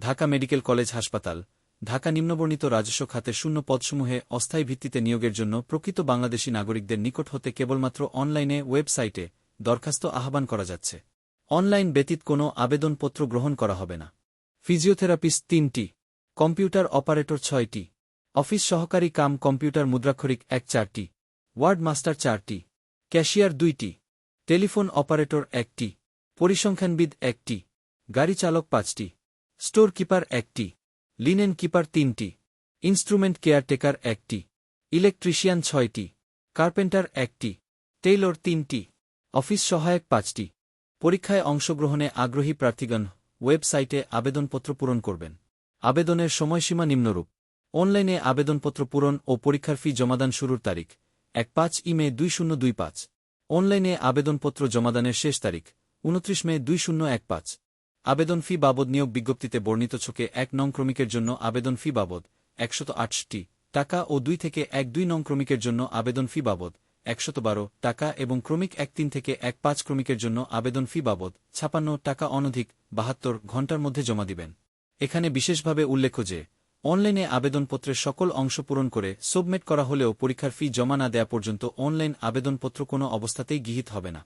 Dhaka medical college হাসপাতাল, ঢাকা নিম্নবর্ণিত রাজস্ব খাতের শূন্য পদসমূহে অস্থায়ী ভিত্তিতে নিয়োগের জন্য প্রকৃত বাংলাদেশী নাগরিকদের নিকট হতে কেবলমাত্র অনলাইনে ওয়েবসাইটে দরখাস্ত আহ্বান করা যাচ্ছে। অনলাইন ব্যতীত কোনো আবেদনপত্র গ্রহণ করা হবে না। ফিজিওথেরাপিস্ট তিনটি, কম্পিউটার অপারেটর ছয়টি, অফিস সহকারী কাম কম্পিউটার মুদ্রাক্ষরিক এক চারটি ওয়ার্ড মাস্টার চারটি, ক্যাশিয়ার দুইটি, টেলিফোন অপারেটর একটি, পরিসংখ্যানবিদ একটি গাড়ি চালক পাঁচটি। স্টোর কিপার একটি লিনেন কিপার তিনটি, ইনস্ট্রুমেন্ট কেয়ারটেকার একটি, ইলেকট্রিশিয়ান ছয়টি, কার্পেন্টার একটি, টেইলর তিনটি, অফিস সহায়ক পাঁচটি। পরীক্ষায় অংশগ্রহণে আগ্রহী প্রার্থীগণ ওয়েবসাইটে আবেদনপত্র পূরণ করবেন। আবেদনের সময়সীমা নিম্নরূপ। অনলাইনে আবেদনপত্র পূরণ ও পরীক্ষার ফি জমাদান শুরুর তারিখ, এক পাঁচ ইমে দুই শূন্য দুই পাঁচ। অনলাইনে আবেদনপত্র জমাদানের শেষ তারিখ, উনত্রিশ মে দুই শূন্য এক পাঁচ। আবেদন ফি বাবদ নিয়োগ বিজ্ঞপ্তিতে বর্ণিত ছকে এক নং ক্রমিকের জন্য আবেদন ফি বাবদ একশত আটষট্টি টাকা ও দুই থেকে এক দুই নং ক্রমিকের জন্য আবেদন ফি বাবদ একশত বারো টাকা এবং ক্রমিক এক তিন থেকে এক পাঁচ ক্রমিকের জন্য আবেদন ফি বাবদ ছাপান্ন টাকা অনধিক বাহাত্তর ঘণ্টার মধ্যে জমা দিবেন। এখানে বিশেষভাবে উল্লেখ্য যে, অনলাইনে আবেদনপত্রের সকল অংশ পূরণ করে সাবমিট করা হলেও পরীক্ষার ফি জমা না দেয়া পর্যন্ত অনলাইন আবেদনপত্র কোনো অবস্থাতেই গৃহীত হবে না।